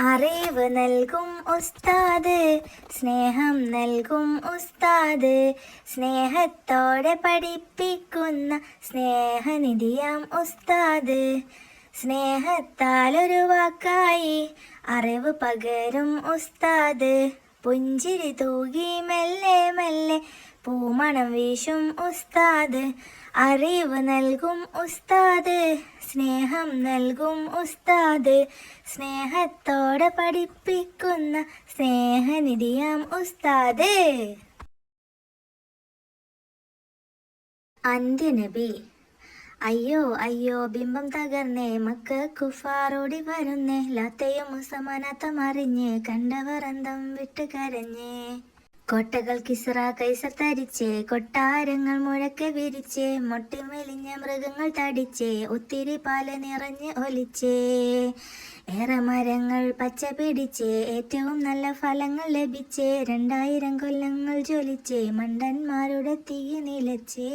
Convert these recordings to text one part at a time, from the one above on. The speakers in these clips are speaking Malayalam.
അറിവ് നൽകും ഉസ്താദ് സ്നേഹം നൽകും ഉസ്താദ്. സ്നേഹത്തോടെ പഠിപ്പിക്കുന്ന സ്നേഹനിധിയാം ഉസ്താദ്. സ്നേഹത്താൽ ഒരു വാക്കായി അറിവ് പകരും ഉസ്താദ്. പുഞ്ചിരി തൂകി മെല്ലെ മെല്ലെ പൂമണം വീശും ഉസ്താദ്. അറിവ് നൽകും ഉസ്താദ്. സ്നേഹം നൽകും ഉസ്താദ്. സ്നേഹത്തോടെ പഠിപ്പിക്കുന്ന സ്നേഹനിധിയാം ഉസ്താദ്. അന്ത്യനബി. അയ്യോ അയ്യോ ബിംബം തകർന്നേ. മക്ക കുഫാറോടി വരുന്നേ. ലാത്തയും മുസമാനത്തം അറിഞ്ഞ്. കണ്ടവർ അന്തം വിട്ട് കരഞ്ഞേ. കോട്ടകൾ കിസറ കൈസർ തരിച്ചേ കൊട്ടാരങ്ങൾ മുഴക്കെ വിരിച്ചേ മൊട്ടി മെലിഞ്ഞ മൃഗങ്ങൾ തടിച്ചേ ഒത്തിരി പാൽ നിറഞ്ഞ് ഒലിച്ചേ. ഏറെ മരങ്ങൾ പച്ച പിടിച്ചേ ഏറ്റവും നല്ല ഫലങ്ങൾ ലഭിച്ചേ രണ്ടായിരം കൊല്ലങ്ങൾ ജ്വലിച്ചേ മണ്ടന്മാരുടെ തീ നിലച്ചേ.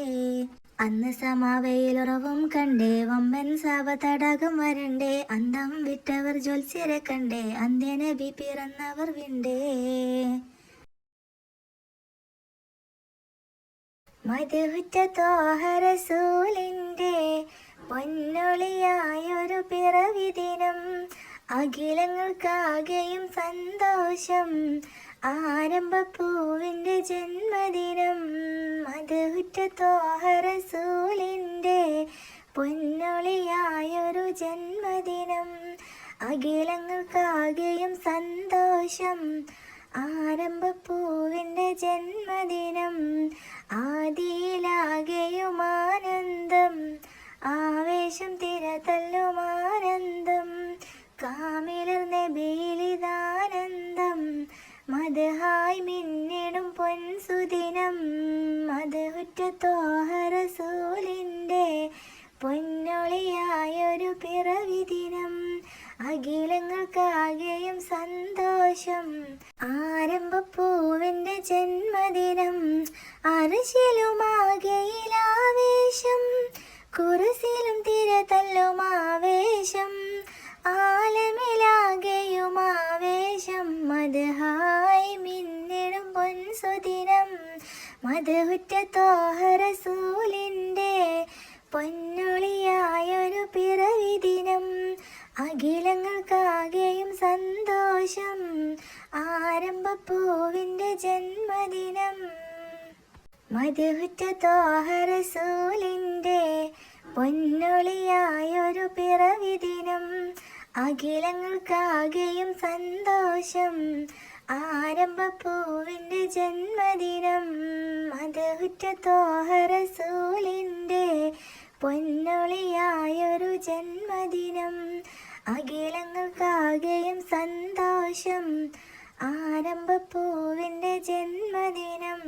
അന്ന് സമാവയിലുറവും കണ്ടേ വമ്പൻ സാവ തടാകം വരണ്ടേ അന്തം വിട്ടവർ ജ്വൽസ്യരെ കണ്ടേ അന്ത്യനബി പിറന്നവർ വിണ്ടേ. മധുറ്റ തോഹരസൂലിന്റെ പൊന്നൊളിയായൊരു പിറവി ദിനം അഖിലങ്ങൾക്കാകെയും സന്തോഷം ആരംഭപ്പൂവിന്റെ ജന്മദിനം മധുറ്റ തോഹരസൂലിന്റെ പൊന്നൊളിയായൊരു ജന്മദിനം അഖിലങ്ങൾക്കാകെയും സന്തോഷം ആരംഭപ്പൂവിന്റെ ജന്മദിനം ആദിയിലാകെയും ആനന്ദം ആവേശം തിരതല്ലും ആനന്ദം കാമിലർ മതഹായി മിന്നിടും പൊൻസുദിനം മതഹുറ്റ തോഹറസൂലിന്റെ പൊന്നൊളിയായൊരു പിറവി ദിനം അഖിലങ്ങൾക്കാകെയും സന്തോഷം. ആരംഭപ്പൂവിന്റെ ജന്മദിനം അരശിലുമാകയിലാവേശം കുറുസിലും തിരതല്ലും ആവേശം ആലമിലാകെയും ആവേശം മതഹായി മിന്നിടും പൊൻസുദിനം മതഹുറ്റ തോഹറസൂലിന്റെ പൊന്നൊളിയായൊരു പിറവി ദിനം. അഖിലങ്ങൾക്കാകെയും സന്തോഷം. ആരംഭപ്പൂവിന്റെ ജന്മദിനം. മധുവിറ്റ തോഹറസൂലിന്റെ പൊന്നൊളിയായൊരു പിറവി ദിനം അഖിലങ്ങൾക്കാകെയും സന്തോഷം. ആരംഭപ്പൂവിന്റെ ജന്മദിനം. മധുവിറ്റ തോഹറസൂലിന്റെ പൊന്നൊളിയായൊരു ജന്മദിനം. അഖിലങ്ങൾക്കാകെയും സന്തോഷം. ആരംഭപ്പൂവിന്റെ ജന്മദിനം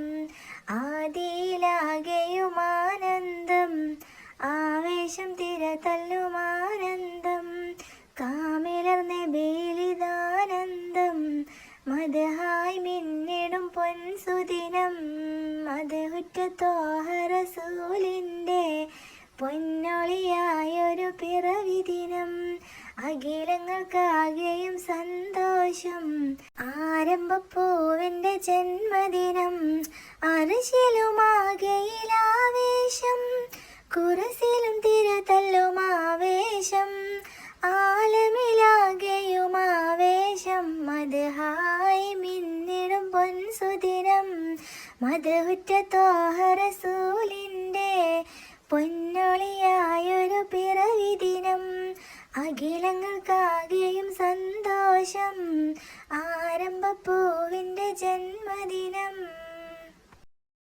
ആദിയിലാകെയും ആനന്ദം ആവേശം തിരതല്ലും ആനന്ദം കാമിലർ നബിയിലിതാനന്ദം മതഹായ് മിന്നിടും പൊൻസുദിനം മധുറ്റ തോഹറസൂലിന്റെ പൊന്നൊളിയായൊരു പിറവി ദിനം അഖിലങ്ങൾക്കാകെയും സന്തോഷം. ആരംഭപ്പൂവിന്റെ ജന്മദിനം അരശിലുമാകയിലാവേശം. കുറസിലും തിരതല്ലും ആവേശം ആലമിലാകെയും ആവേശം മതഹായി മിന്നിടും പൊൻസുദിനം മധുറ്റ തോഹറസൂലിന്റെ പൊന്നൊളിയായൊരു പിറവി ദിനം. അഖിലങ്ങൾക്കാകെയും സന്തോഷം. ആരംഭപ്പൂവിന്റെ ജന്മദിനം.